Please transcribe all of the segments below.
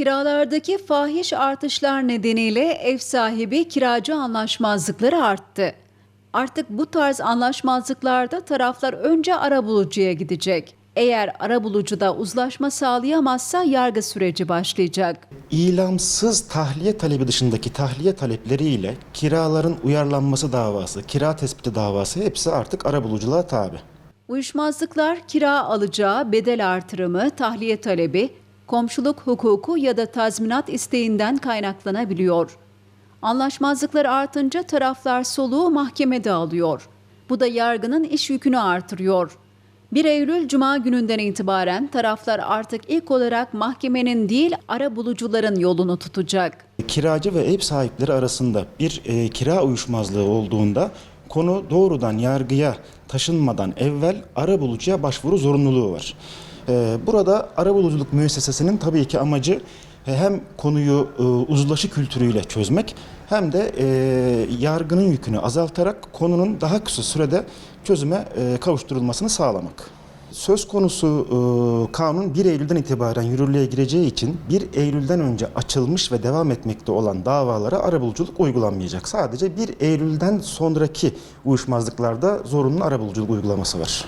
Kiralardaki fahiş artışlar nedeniyle ev sahibi kiracı anlaşmazlıkları arttı. Artık bu tarz anlaşmazlıklarda taraflar önce arabulucuya gidecek. Eğer arabulucuda uzlaşma sağlayamazsa yargı süreci başlayacak. İlamsız tahliye talebi dışındaki tahliye talepleriyle kiraların uyarlanması davası, kira tespiti davası hepsi artık arabuluculuğa tabi. Uyuşmazlıklar kira alacağı bedel artırımı, tahliye talebi, komşuluk hukuku ya da tazminat isteğinden kaynaklanabiliyor. Anlaşmazlıklar artınca taraflar soluğu mahkemede alıyor. Bu da yargının iş yükünü artırıyor. 1 Eylül Cuma gününden itibaren taraflar artık ilk olarak mahkemenin değil ara bulucuların yolunu tutacak. Kiracı ve ev sahipleri arasında bir e, kira uyuşmazlığı olduğunda konu doğrudan yargıya taşınmadan evvel arabulucuya başvuru zorunluluğu var. E, burada arabuluculuk müessesesinin tabii ki amacı e, hem konuyu e, uzlaşı kültürüyle çözmek hem de e, yargının yükünü azaltarak konunun daha kısa sürede çözüme kavuşturulmasını sağlamak. Söz konusu kanun 1 Eylül'den itibaren yürürlüğe gireceği için 1 Eylül'den önce açılmış ve devam etmekte olan davalara arabuluculuk uygulanmayacak. Sadece 1 Eylül'den sonraki uyuşmazlıklarda zorunlu arabuluculuk uygulaması var.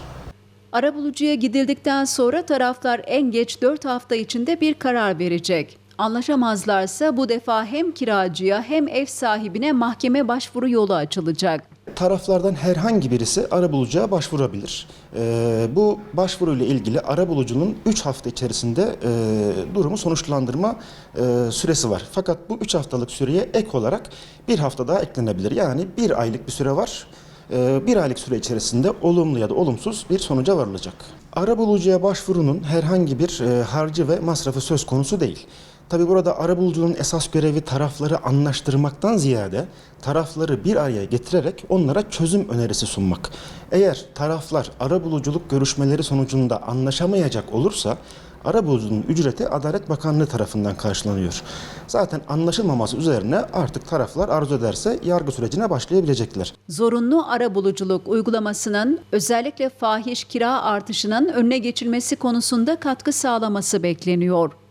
Arabulucuya gidildikten sonra taraflar en geç 4 hafta içinde bir karar verecek. Anlaşamazlarsa bu defa hem kiracıya hem ev sahibine mahkeme başvuru yolu açılacak. Taraflardan herhangi birisi arabulucuya başvurabilir. Ee, bu başvuruyla ilgili arabulucunun 3 hafta içerisinde e, durumu sonuçlandırma e, süresi var. Fakat bu 3 haftalık süreye ek olarak bir hafta daha eklenebilir. Yani bir aylık bir süre var. Ee, bir aylık süre içerisinde olumlu ya da olumsuz bir sonuca varılacak. Arabulucuya başvurunun herhangi bir e, harcı ve masrafı söz konusu değil. Tabi burada arabulucunun esas görevi tarafları anlaştırmaktan ziyade tarafları bir araya getirerek onlara çözüm önerisi sunmak. Eğer taraflar arabuluculuk görüşmeleri sonucunda anlaşamayacak olursa arabulucunun ücreti Adalet Bakanlığı tarafından karşılanıyor. Zaten anlaşılmaması üzerine artık taraflar arzu ederse yargı sürecine başlayabilecekler. Zorunlu arabuluculuk uygulamasının özellikle fahiş kira artışının önüne geçilmesi konusunda katkı sağlaması bekleniyor.